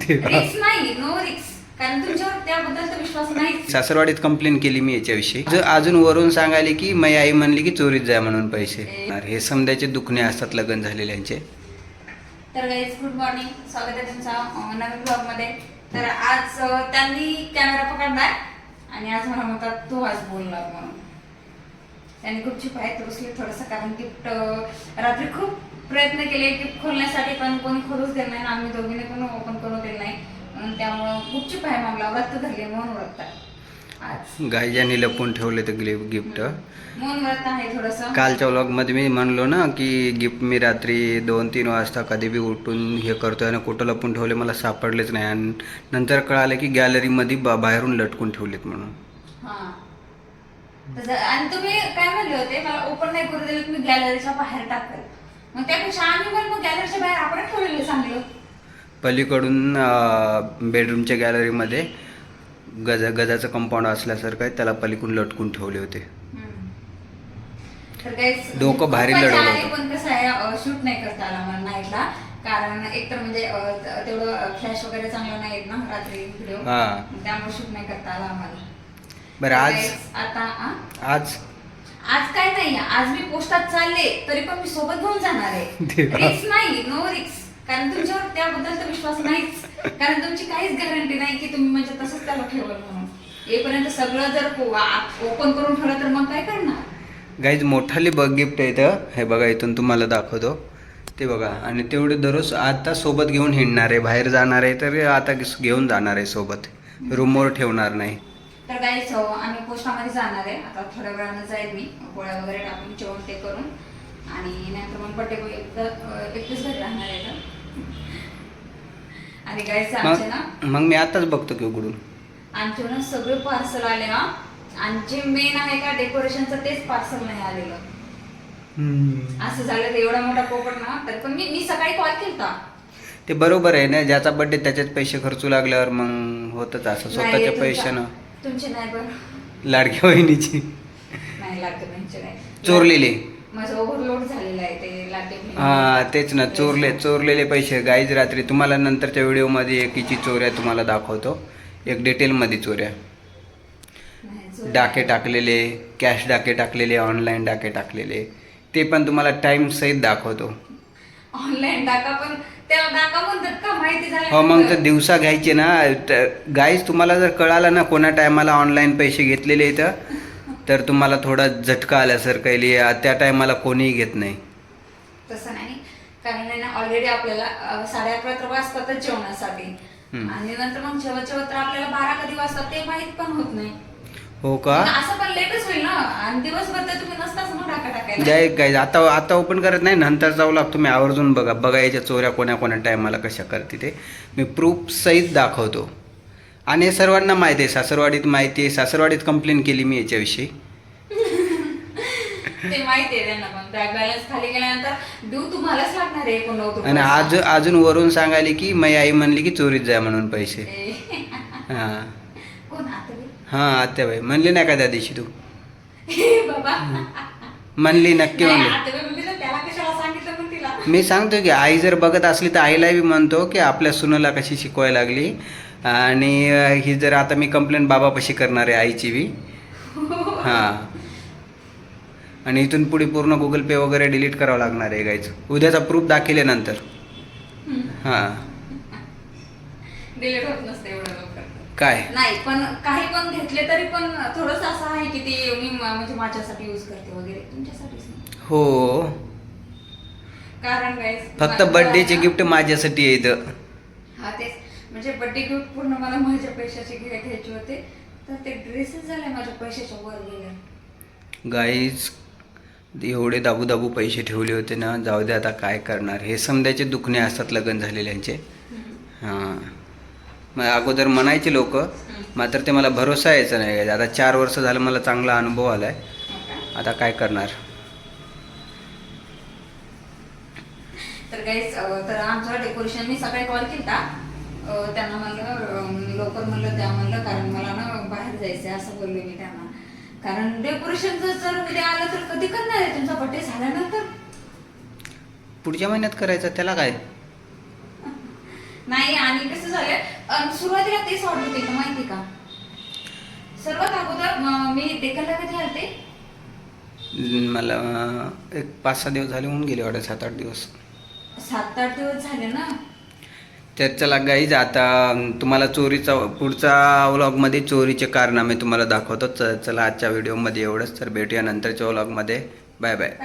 रिक्स नाही नो रिक्स कारण तुमच्यावर त्याबद्दल तर विश्वास नाही. सासरवाडीत कंप्लेंट केली मी याच्याविषयी. ज- अजून वरून सांगायले की माझी आई म्हणली की चोरीत जाय म्हणून पैसे. हे समजायचे दुखणे असतात लग्न झालेल्यांचे. तर गाईज गुड मॉर्निंग स्वागत आहे तुमचा नवीन ब्लॉगमध्ये तर आज त्यांनी कॅमेरा पकडलाय. आणि आज मला म्हणतात तू आज बोलणार म्हणून. त्यांनी खूप चिप आहे रुसले थोडंसं कारण गिफ्ट रात्री खूप प्रयत्न केले गिफ्ट खोलण्यासाठी पण कोणी खोलूच दिलं नाही आम्ही दोघीने पण ओपन करून दिलं नाही. म्हणून त्यामुळं खूप चिप आहे मामला व्रत धरले म्हणून व्रत. गायजाने लपून ठेवले तर गिफ्ट म्हणून व्रत आहे थोडंसं. कालच्या व्लॉगमध्ये मी म्हणलो ना की गिफ्ट मी रात्री दोन तीन वाजता कधी बी उठून हे करतोय आणि कुठं लपून ठेवले मला सापडलेच नाही. आणि नंतर कळालं की गॅलरीमध्ये बाहेरून लटकून ठेवलेत म्हणून. हा. आणि तुम्ही काय म्हणले होते? मला ओपन नाही करू दिलं तुम्ही गॅलरीच्या बाहेर टाकल. मग त्यापेक्षा आम्ही पण मग गॅलरीच्या बाहेर आपण ठेवलेलं चांगलं पलीकडून बेडरूमच्या गॅलरीमध्ये गजा गजाचं कंपाऊंड असल्यासारखं आहे त्याला पलीकडून लटकून ठेवले होते हम्म. तर guys, डोकं भारी लढवलं होतं. पण कसं आहे शूट नाही करता आला मला नाईटला कारण एकतर म्हणजे अं, त- तेवढं फ्लॅश वगैरे चांगलं नाही येत ना रात्री व्हिडिओ हा. त्यामुळे शूट नाही करता आला आम्हाला बरं तर आज guys, आता आ? आज नाही आज मी पोस्टात चालले तरी पण मी सोबत घेऊन जाणार आहे. देवा. रिक्स नाही नो रिक्स कारण तुमच्यावर त्याबद्दल तर विश्वास नाहीच. कारण तुमची काहीच गॅरंटी नाही की तुम्ही म्हणजे तसंच त्याला ठेवल म्हणून. येईपर्यंत सगळं जर ओपन करून ठेवलं तर मग काय करणार? गाईज मोठाली बघ गिफ्ट आहे इथं. हे बघा इथून तुम्हाला दाखवतो. ते बघा आणि तेवढे दररोज आता सोबत घेऊन हिंडणार आहे बाहेर जाणार आहे तर आता घेऊन जाणार आहे सोबत. रूमवर ठेवणार नाही. तर काहीच आम्ही पोस्टामध्ये जाणार आहे. आता थोड्या वेळानं जाईल मी. गोळ्या वगैरे टाकून जेवण ते करून. आणि नंतर मग बड्डे एकदा एकटीच घरी राहणार आहे तर. आणि गायचं आमचे ना मग मी आताच बघतो की उघडून. आमचे ना सगळे पार्सल आले हा. आणि जे मेन आहे का डेकोरेशनचं तेच पार्सल नाही आलेलं. असं झालं एवढा मोठा पोपट ना तर पण मी मी सकाळी कॉल केलता. ते बरोबर आहे ना ज्याचा बड्डे त्याच्यात पैसे खर्चू लागल्यावर मग होतच असं. स्वतःच्या पैशानं. तुमचे नाही बरं लाडक्या बहिणीची. नाही त्यांचे नाही. चोरलेले. माझं ओव्हरलोड झालेलं आहे ते लागते हा तेच ना चोरले चोरलेले पैसे. गाईज रात्री तुम्हाला नंतरच्या व्हिडिओमध्ये एकीची चोऱ्या तुम्हाला दाखवतो. एक डिटेलमध्ये चोऱ्या. डाके टाकलेले कॅश डाके टाकलेले ऑनलाईन डाके टाकलेले. ते पण तुम्हाला टाइम सहित दाखवतो. ऑनलाईन टाका पण त्याला टाका म्हणतात का? माहिती झालं हो मग तर दिवसा घ्यायचे ना. गाईज तुम्हाला जर कळालं ना कोणा टायमाला ऑनलाईन पैसे घेतलेले इथं तर तुम्हाला थोडा झटका आल्यासारखं येईल. त्या टायमाला कोणीही घेत नाही. तसं नाही. कारण आहे ना ऑलरेडी आपल्याला साडे अकरा तर वाजतातच जेवणासाठी. आणि नंतर मग जेवत जेवत तर आपल्याला बारा कधी वाजतात ते माहीत पण होत नाही. हो का? असं पण लेटच होईल ना. आणि दिवसभर तर तुम्ही नसताच ना टाका टाकायला. जाय गाईज आता आता ओपन करत नाही नंतर जाऊ लागतो. तुम्ही आवर्जून बघा बघा याच्या चोऱ्या कोण्या कोण्या टायमाला कशा करते ते. मी प्रूफ सहित दाखवतो. आणि हे सर्वांना माहिती आहे सासरवाडीत माहिती आहे सासरवाडीत कंप्लेंट केली मी याच्याविषयी. ते माहिती आहे त्यांना पण. बँक बॅलन्स खाली गेल्यानंतर देऊ तुम्हालाच लागणार आहे एकोणनव्वद आणि आज अजून वरून सांगायले की माझी आई म्हणली की चोरीत जाय म्हणून पैसे. हां? हां आत्याबाई म्हणली नाही का त्या दिवशी तू? बाबा. म्हणली नक्की नाही, म्हणली. आता बे म्हणली ना, त्याला कशाला सांगितलं पण तिला? मी सांगतो की आई जर बघत असली तर आईला बी म्हणतो की आपल्या सुनाला कशी शिकवायला लागली? आणि अं, ही जर आता मी कंप्लेंट बाबापाशी करणार आहे आईची बी. हां. आणि इथून पुढे पूर्ण गुगल पे वगैरे डिलीट करावं लागणार आहे गायचं उद्याचा प्रूफ दाखिल्यानंतर हां. डिलीट होत नसते एवढं लवकर. काय? नाही पण काही पण घेतले तरी पण थोडस असं आहे की ते मी म- म्हणजे माझ्यासाठी यूज करते वगैरे. तुमच्यासाठीच नाही. हो. कारण काय फक्त बर्थडेचे गिफ्ट माझ्यासाठी इथं. हा तेच. म्हणजे बर्थडे गिफ्ट पूर्ण मला माझ्या पैशाचे घे घ्यायचे होते. तर ते ड्रेसेस झाले माझ्या पैशाच्या वर गेले गाईज एवढे दाबू दाबू पैसे ठेवले होते ना जाऊ दे आता काय करणार. हे समजायचे दुखणे असतात लग्न झालेल्यांचे. हां. मग अगोदर म्हणायचे लोक मात्र ते मला भरोसा यायचा नाही. आता चार वर्ष झालं मला चांगला अनुभव आला आहे आता काय करणार? तर काहीच तर आमचं डेकोरेशन मी सकाळी कॉल केला त्यांना म्हणलं लवकर म्हणलं द्या म्हणलं कारण मला ना बाहेर जायचं आहे असं बोलले मी त्यांना. कारण डेकोरेशन जर उद्या आलं तर कधी करणार आहे तुमचा बर्थडे झाल्यानंतर? पुढच्या महिन्यात करायचं त्याला काय? नाही आणि कसं झालं सुरुवातीला तेच ऑर्डर होते का माहिती का? सर्वात अगोदर म- डेकनला कधी आलते? मला एक पाच सहा दिवस झाले होऊन गेले वाटत सात आठ दिवस. सात आठ दिवस झाले ना? तर चला गाईज आता तुम्हाला चोरीचा पुढचा व्लॉगमध्ये चोरीचे कारनामे तुम्हाला दाखवतो. चला आजच्या व्हिडिओमध्ये एवढंच. तर भेटूया नंतरच्या व्लॉगमध्ये बाय बाय?